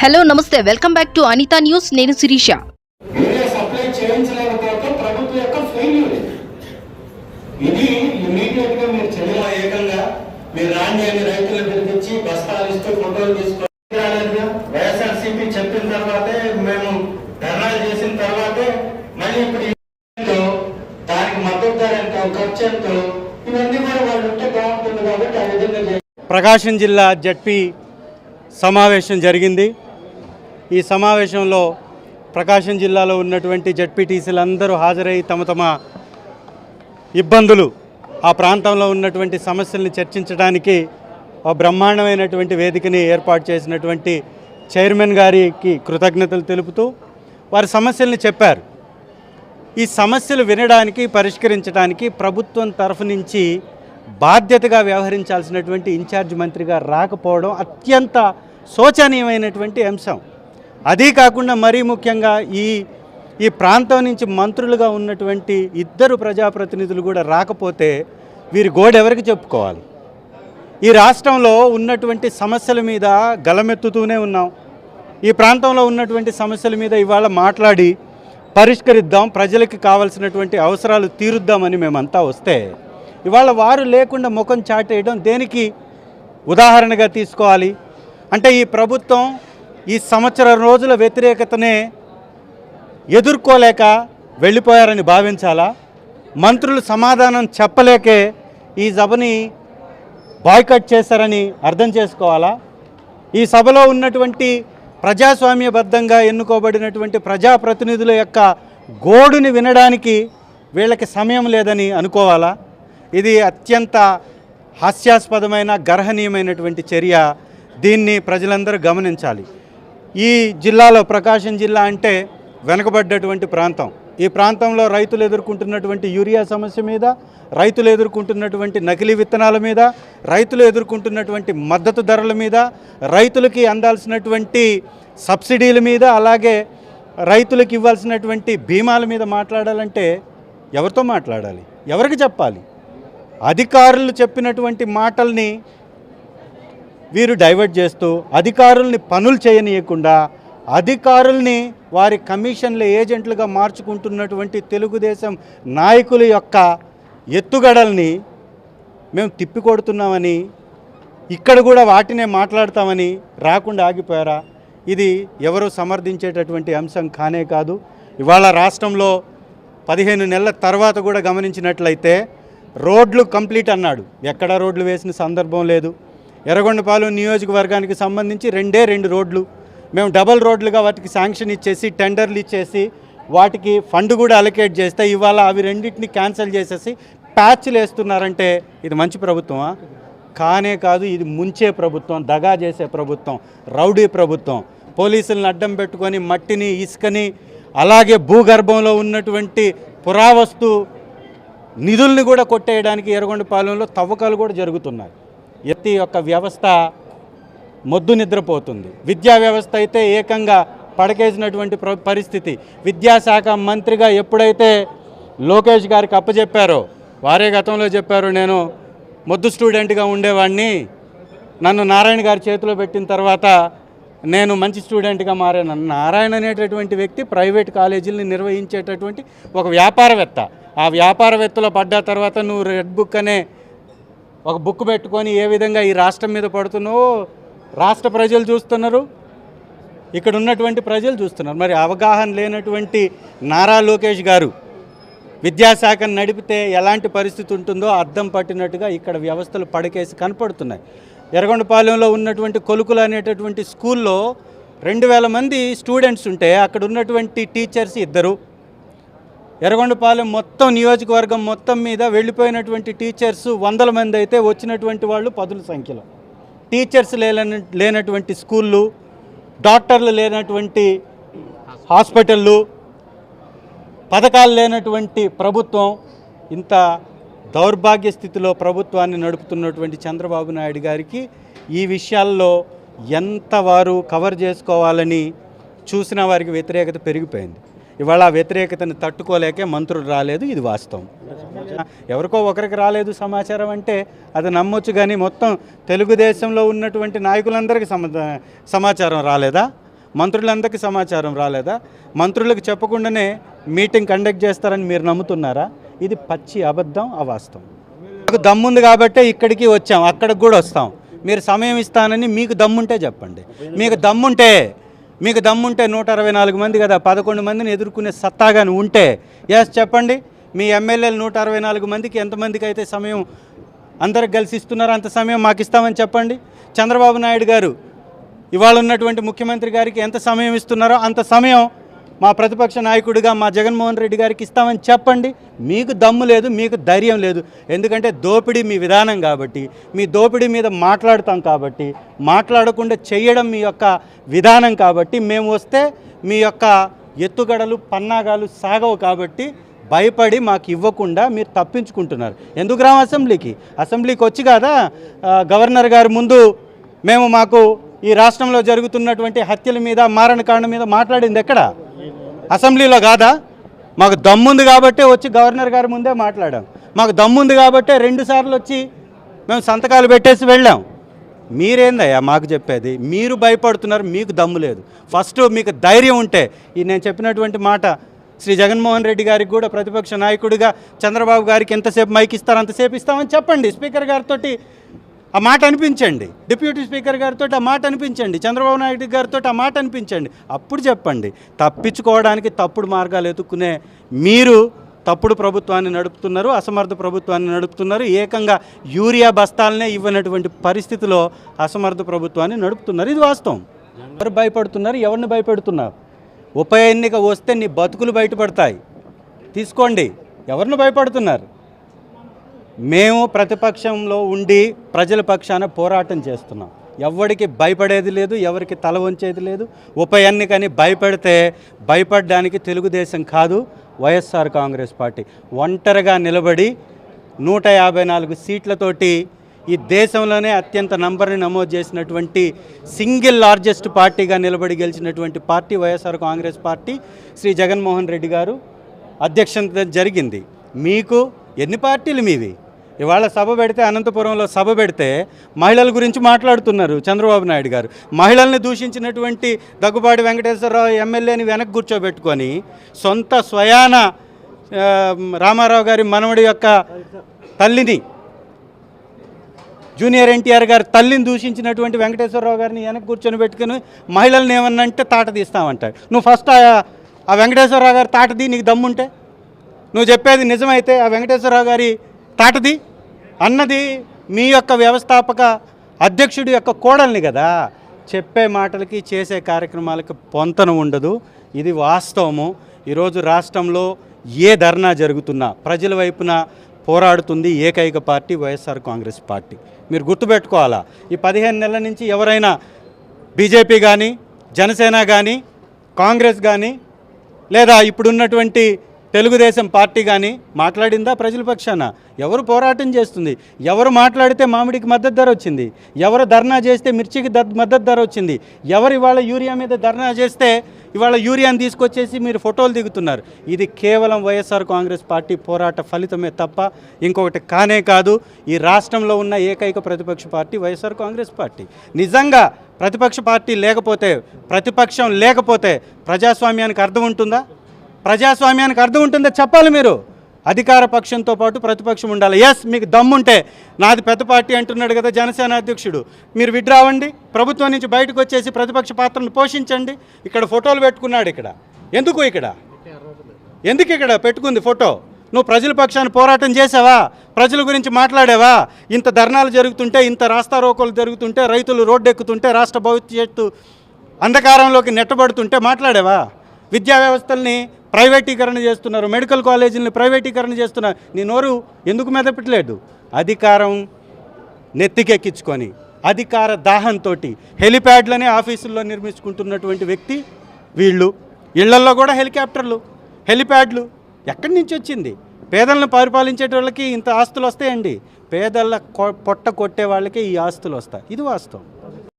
Hello నమస్తే. Welcome back to Anitha news. నేను Sirisha. Urea supply చేయించలేకపోతే ప్రభుత్వం యొక్క ఫెయిల్యూర్ ఇది ఇమీడియట్గా మీరు చదివా ఏకంగా మీరు నాణ్యాన్ని రైతులు పిలిపించి బస్తాలు ఇస్తూ ఫోటోలు తీసుకొని రాలేదుగా వైఎస్ఆర్సీపీ చెప్పిన తర్వాతే మేము ధర్నాలు చేసిన తర్వాతే మళ్ళీ ఇప్పుడు ఈ ఎంతో, దానికి మద్దతు ధర ఎంతో ఖర్చు ఎంతో? ఇవన్నీ కూడా వాళ్ళు ఉంటే బాగుంటుంది కాబట్టి ఆ విధంగా చేయాలి. ప్రకాశం జిల్లా జడ్పీ సమావేశం జరిగింది. ఈ సమావేశంలో ప్రకాశం జిల్లాలో ఉన్నటువంటి జడ్పీటీసీలు అందరూ హాజరై తమ తమ ఇబ్బందులు ఆ ప్రాంతంలో ఉన్నటువంటి సమస్యల్ని చర్చించడానికి ఒక బ్రహ్మాండమైనటువంటి వేదికని ఏర్పాటు చేసినటువంటి చైర్మన్ గారికి కృతజ్ఞతలు తెలుపుతూ వారి సమస్యల్ని చెప్పారు. ఈ సమస్యలు వినడానికి పరిష్కరించడానికి ప్రభుత్వం తరఫు నుంచి బాధ్యతగా వ్యవహరించాల్సినటువంటి ఇన్ఛార్జ్ మంత్రిగా రాకపోవడం అత్యంత శోచనీయమైనటువంటి అంశం. అదీ కాకుండా మరీ ముఖ్యంగా ఈ ఈ ప్రాంతం నుంచి మంత్రులుగా ఉన్నటువంటి ఇద్దరు ప్రజాప్రతినిధులు కూడా రాకపోతే వీరి గోడెవరికి చెప్పుకోవాలి? ఈ రాష్ట్రంలో ఉన్నటువంటి సమస్యల మీద గలమెత్తుతూనే ఉన్నాం. ఈ ప్రాంతంలో ఉన్నటువంటి సమస్యల మీద ఇవాళ మాట్లాడి పరిష్కరిద్దాం ప్రజలకి కావాల్సినటువంటి అవసరాలు తీరుద్దామని మేమంతా వస్తే ఇవాళ వారు లేకుండా ముఖం చాటేయడం దేనికి ఉదాహరణగా తీసుకోవాలి? అంటే ఈ ప్రభుత్వం ఈ సంవత్సరం రోజుల వ్యతిరేకతనే ఎదుర్కోలేక వెళ్ళిపోయారని భావించాలా? మంత్రులు సమాధానం చెప్పలేకే ఈ సభని బాయ్కట్ చేశారని అర్థం చేసుకోవాలా? ఈ సభలో ఉన్నటువంటి ప్రజాస్వామ్యబద్ధంగా ఎన్నుకోబడినటువంటి ప్రజాప్రతినిధుల యొక్క గోడుని వినడానికి వీళ్ళకి సమయం లేదని అనుకోవాలా? ఇది అత్యంత హాస్యాస్పదమైన గర్హనీయమైనటువంటి చర్య. దీన్ని ప్రజలందరూ గమనించాలి. ఈ జిల్లాలో ప్రకాశం జిల్లా అంటే వెనుకబడ్డటువంటి ప్రాంతం. ఈ ప్రాంతంలో రైతులు ఎదుర్కొంటున్నటువంటి యూరియా సమస్య మీద రైతులు ఎదుర్కొంటున్నటువంటి నకిలీ విత్తనాల మీద రైతులు ఎదుర్కొంటున్నటువంటి మద్దతు ధరల మీద రైతులకి అందాల్సినటువంటి సబ్సిడీల మీద అలాగే రైతులకు ఇవ్వాల్సినటువంటి బీమాల మీద మాట్లాడాలంటే ఎవరితో మాట్లాడాలి? ఎవరికి చెప్పాలి? అధికారులు చెప్పినటువంటి మాటల్ని వీరు డైవర్ట్ చేస్తూ అధికారుల్ని పనులు చేయనీయకుండా అధికారుల్ని వారి కమిషన్ల ఏజెంట్లుగా మార్చుకుంటున్నటువంటి తెలుగుదేశం నాయకుల యొక్క ఎత్తుగడల్ని మేము తిప్పికొడుతున్నామని ఇక్కడ కూడా వాటినే మాట్లాడతామని రాకుండా ఆగిపోయారా? ఇది ఎవరు సమర్థించేటటువంటి అంశం కానే కాదు. ఇవాళ రాష్ట్రంలో పదిహేను నెలల తర్వాత కూడా గమనించినట్లయితే రోడ్లు కంప్లీట్ అన్నాడు. ఎక్కడ రోడ్లు వేసిన సందర్భం లేదు. ఎర్రగొండపాలెం నియోజకవర్గానికి సంబంధించి రెండే రెండు రోడ్లు. మేము డబల్ రోడ్లుగా వాటికి శాంక్షన్ ఇచ్చేసి టెండర్లు ఇచ్చేసి వాటికి ఫండ్ కూడా అలొకేట్ చేస్తే ఇవాళ అవి రెండింటిని క్యాన్సిల్ చేసేసి ప్యాచ్లు వేస్తున్నారంటే ఇది మంచి ప్రభుత్వమా? కానే కాదు ఇది ముంచే ప్రభుత్వం దగా చేసే ప్రభుత్వం రౌడీ ప్రభుత్వం. పోలీసులను అడ్డం పెట్టుకొని మట్టిని ఇసుకని అలాగే భూగర్భంలో ఉన్నటువంటి పురావస్తు నిధుల్ని కూడా కొట్టేయడానికి ఎర్రగొండపాలెంలో తవ్వకాలు కూడా జరుగుతున్నాయి. ఎత్తి యొక్క వ్యవస్థ మొద్దు నిద్రపోతుంది. విద్యా వ్యవస్థ అయితే ఏకంగా పడకేసినటువంటి ప్ర- పరిస్థితి. విద్యాశాఖ మంత్రిగా ఎప్పుడైతే లోకేష్ గారికి అప్పచెప్పారో వారే గతంలో చెప్పారు నేను మొద్దు స్టూడెంట్గా ఉండేవాడిని నన్ను నారాయణ గారి చేతిలో పెట్టిన తర్వాత నేను మంచి స్టూడెంట్గా మారాను నారాయణ అనేటటువంటి వ్యక్తి ప్రైవేట్ కాలేజీలని నిర్వహించేటటువంటి ఒక వ్యాపారవేత్త. ఆ వ్యాపారవేత్తలో పడ్డ తర్వాత నువ్వు రెడ్ బుక్ అనే ఒక బుక్ పెట్టుకొని ఏ విధంగా ఈ రాష్ట్రం మీద పడుతున్నావో రాష్ట్ర ప్రజలు చూస్తున్నారు. ఇక్కడ ఉన్నటువంటి ప్రజలు చూస్తున్నారు. మరి అవగాహన లేనటువంటి నారా లోకేష్ గారు విద్యాశాఖను నడిపితే ఎలాంటి పరిస్థితి ఉంటుందో అర్థం పట్టినట్టుగా ఇక్కడ వ్యవస్థలు పడకేసి కనపడుతున్నాయి. ఎర్రగొండపాలెంలో ఉన్నటువంటి కొలుకులు అనేటటువంటి స్కూల్లో రెండు వేల మంది స్టూడెంట్స్ ఉంటే అక్కడ ఉన్నటువంటి టీచర్స్ ఇద్దరు ఎర్రగొండపాలెం మొత్తం నియోజకవర్గం మొత్తం మీద వెళ్ళిపోయినటువంటి టీచర్స్ వందల మంది అయితే వచ్చినటువంటి వాళ్ళు పదుల సంఖ్యలో. టీచర్స్ లేని లేనటువంటి స్కూళ్ళు డాక్టర్లు లేనటువంటి హాస్పిటళ్ళు పథకాలు లేనటువంటి ప్రభుత్వం ఇంత దౌర్భాగ్య స్థితిలో ప్రభుత్వాన్ని నడుపుతున్నటువంటి చంద్రబాబు నాయుడు గారికి ఈ విషయాల్లో ఎంత వారు కవర్ చేసుకోవాలని చూసిన వారికి వ్యతిరేకత పెరిగిపోయింది. ఇవాళ ఆ వ్యతిరేకతను తట్టుకోలేకే మంత్రులు రాలేదు ఇది వాస్తవం. ఎవరికో ఒకరికి రాలేదు సమాచారం అంటే అది నమ్మొచ్చు కానీ మొత్తం తెలుగుదేశంలో ఉన్నటువంటి నాయకులందరికీ సమ సమాచారం రాలేదా? మంత్రులందరికీ సమాచారం రాలేదా? మంత్రులకు చెప్పకుండానే మీటింగ్ కండక్ట్ చేస్తారని మీరు నమ్ముతున్నారా? ఇది పచ్చి అబద్ధం అవాస్తవం. మాకు దమ్ముంది కాబట్టే ఇక్కడికి వచ్చాం అక్కడికి కూడా వస్తాం. మీరు సమయం ఇస్తానని మీకు దమ్ముంటే చెప్పండి. మీకు దమ్ముంటే మీకు దమ్ముంటే నూట అరవై నాలుగు మంది కదా పదకొండు మందిని ఎదుర్కొనే సత్తాగాని ఉంటే. ఎస్ చెప్పండి. మీ ఎమ్మెల్యేలు నూట అరవై నాలుగు మందికి ఎంతమందికి అయితే సమయం అందరికి కలిసి ఇస్తున్నారో అంత సమయం మాకు ఇస్తామని చెప్పండి. చంద్రబాబు నాయుడు గారు ఇవాళ ఉన్నటువంటి ముఖ్యమంత్రి గారికి ఎంత సమయం ఇస్తున్నారో అంత సమయం మా ప్రతిపక్ష నాయకుడిగా మా జగన్మోహన్ రెడ్డి గారికి ఇస్తామని చెప్పండి. మీకు దమ్ము లేదు మీకు ధైర్యం లేదు. ఎందుకంటే దోపిడీ మీ విధానం కాబట్టి మీ దోపిడీ మీద మాట్లాడతాం కాబట్టి మాట్లాడకుండా చేయడం మీ యొక్క విధానం కాబట్టి మేము వస్తే మీ యొక్క ఎత్తుగడలు పన్నాగాలు సాగవు కాబట్టి భయపడి మాకు ఇవ్వకుండా మీరు తప్పించుకుంటున్నారు. ఎందుకు రాము అసెంబ్లీకి? అసెంబ్లీకి వచ్చి కదా? గవర్నర్ గారి ముందు మేము మాకు ఈ రాష్ట్రంలో జరుగుతున్నటువంటి హత్యల మీద మారణకాండ మీద మాట్లాడింది ఎక్కడ? అసెంబ్లీలో కాదా? మాకు దమ్ముంది కాబట్టే వచ్చి గవర్నర్ గారి ముందే మాట్లాడాం. మాకు దమ్ముంది కాబట్టే రెండు సార్లు వచ్చి మేము సంతకాలు పెట్టేసి వెళ్ళాం. మీరేందయ్యా మాకు చెప్పేది? మీరు భయపడుతున్నారు మీకు దమ్ము లేదు. ఫస్ట్ మీకు ధైర్యం ఉంటే ఈ నేను చెప్పినటువంటి మాట శ్రీ జగన్మోహన్ రెడ్డి గారికి కూడా ప్రతిపక్ష నాయకుడిగా చంద్రబాబు గారికి ఎంతసేపు మైక్ ఇస్తారో అంతసేపు ఇస్తామని చెప్పండి. స్పీకర్ గారితో ఆ మాట అనిపించండి. డిప్యూటీ స్పీకర్ గారితో ఆ మాట అనిపించండి. చంద్రబాబు నాయుడు గారితో ఆ మాట అనిపించండి. అప్పుడు చెప్పండి. తప్పించుకోవడానికి తప్పుడు మార్గాలు ఎతుక్కునే మీరు తప్పుడు ప్రభుత్వాన్ని నడుపుతున్నారు అసమర్థ ప్రభుత్వాన్ని నడుపుతున్నారు ఏకంగా యూరియా బస్తాలనే ఇవ్వనటువంటి పరిస్థితిలో అసమర్థ ప్రభుత్వాన్ని నడుపుతున్నారు. ఇది వాస్తవం. ఎవరు భయపడుతున్నారు? ఎవరిని భయపెడుతున్నారు? ఉప ఎన్నిక వస్తే నీ బతుకులు బయటపడతాయి. తీసుకోండి. ఎవరిని భయపడుతున్నారు? మేము ప్రతిపక్షంలో ఉండి ప్రజల పక్షాన పోరాటం చేస్తున్నాం. ఎవరికి భయపడేది లేదు ఎవరికి తల వంచేది లేదు. ఉప ఎన్నికని భయపడితే భయపడడానికి తెలుగుదేశం కాదు వైఎస్ఆర్ కాంగ్రెస్ పార్టీ. ఒంటరిగా నిలబడి నూట యాభై నాలుగు సీట్లతోటి ఈ దేశంలోనే అత్యంత నంబర్ని నమోదు చేసినటువంటి సింగిల్ లార్జెస్ట్ పార్టీగా నిలబడి గెలిచినటువంటి పార్టీ వైఎస్ఆర్ కాంగ్రెస్ పార్టీ శ్రీ జగన్మోహన్ రెడ్డి గారు. అధ్యక్షత జరిగింది. మీకు ఎన్ని పార్టీలు మీవి? ఇవాళ సభ పెడితే అనంతపురంలో సభ పెడితే మహిళల గురించి మాట్లాడుతున్నారు చంద్రబాబు నాయుడు గారు. మహిళల్ని దూషించినటువంటి దగ్గుబాటి వెంకటేశ్వరరావు ఎమ్మెల్యేని వెనక్కి కూర్చోబెట్టుకొని సొంత స్వయాన రామారావు గారి మనవడి యొక్క తల్లిని జూనియర్ ఎన్టీఆర్ గారి తల్లిని దూషించినటువంటి వెంకటేశ్వరరావు గారిని వెనక్కి కూర్చొని పెట్టుకుని మహిళల్ని ఏమన్నంటే తాట తీస్తామంటాడు నువ్వు ఫస్ట్ ఆ- ఆ వెంకటేశ్వరరావు గారి తాటది నీకు దమ్ముంటే? నువ్వు చెప్పేది నిజమైతే ఆ వెంకటేశ్వరరావు గారి తాటది అన్నది మీ యొక్క వ్యవస్థాపక అధ్యక్షుడి యొక్క కోడల్ని కదా. చెప్పే మాటలకి చేసే కార్యక్రమాలకి పొంతన ఉండదు. ఇది వాస్తవము. ఈరోజు రాష్ట్రంలో ఏ ధర్నా జరుగుతున్నా ప్రజల వైపున పోరాడుతుంది ఏకైక పార్టీ వైఎస్ఆర్ కాంగ్రెస్ పార్టీ. మీరు గుర్తుపెట్టుకోవాలా? ఈ పదిహేను నెలల నుంచి ఎవరైనా బీజేపీ కానీ జనసేన కానీ కాంగ్రెస్ కానీ లేదా ఇప్పుడున్నటువంటి తెలుగుదేశం పార్టీ కానీ మాట్లాడిందా ప్రజల పక్షాన? ఎవరు పోరాటం చేస్తుంది? ఎవరు మాట్లాడితే మామిడికి మద్దతు ధర వచ్చింది? ఎవరు ధర్నా చేస్తే మిర్చికి మద్దతు ధర వచ్చింది? ఎవరు ఇవాళ యూరియా మీద ధర్నా చేస్తే ఇవాళ యూరియాని తీసుకొచ్చేసి మీరు ఫోటోలు దిగుతున్నారు? ఇది కేవలం వైఎస్ఆర్ కాంగ్రెస్ పార్టీ పోరాట ఫలితమే తప్ప ఇంకొకటి కానే కాదు. ఈ రాష్ట్రంలో ఉన్న ఏకైక ప్రతిపక్ష పార్టీ వైఎస్ఆర్ కాంగ్రెస్ పార్టీ. నిజంగా ప్రతిపక్ష పార్టీ లేకపోతే ప్రతిపక్షం లేకపోతే ప్రజాస్వామ్యానికి అర్థం ఉంటుందా? ప్రజాస్వామ్యానికి అర్థం ఉంటుందో చెప్పాలి మీరు. అధికార పక్షంతో పాటు ప్రతిపక్షం ఉండాలి. ఎస్ మీకు దమ్ముంటే నాది పెద్ద పార్టీ అంటున్నాడు కదా జనసేన అధ్యక్షుడు. మీరు విడ్రావండి. ప్రభుత్వం నుంచి బయటకు వచ్చేసి ప్రతిపక్ష పాత్రను పోషించండి. ఇక్కడ ఫోటోలు పెట్టుకున్నాడు ఇక్కడ. ఎందుకు ఇక్కడ? ఎందుకు ఇక్కడ పెట్టుకుంది ఫోటో? నువ్వు ప్రజల పక్షాన్ని పోరాటం చేసావా? ప్రజల గురించి మాట్లాడావా? ఇంత ధర్నాలు జరుగుతుంటే ఇంత రాస్తారోకోలు జరుగుతుంటే రైతులు రోడ్డెక్కుతుంటే రాష్ట్ర భవిష్యత్తు అంధకారంలోకి నెట్టబడుతుంటే మాట్లాడావా? విద్యా వ్యవస్థల్ని ప్రైవేటీకరణ చేస్తున్నారు. మెడికల్ కాలేజీని ప్రైవేటీకరణ చేస్తున్నారు. నీ నోరు ఎందుకు మెదపట్లేదు అధికారం నెత్తికెక్కించుకొని అధికార దాహంతో హెలిప్యాడ్లని ఆఫీసుల్లో నిర్మించుకుంటున్నటువంటి వ్యక్తి వీళ్ళు. ఇళ్ళల్లో కూడా హెలికాప్టర్లు హెలిప్యాడ్లు. ఎక్కడి నుంచి వచ్చింది? పేదలను పరిపాలించే వాళ్ళకి ఇంత ఆస్తులు వస్తాయండి. పేదల కొ- పొట్ట కొట్టే వాళ్ళకి ఈ ఆస్తులు వస్తాయి. ఇది వాస్తవం.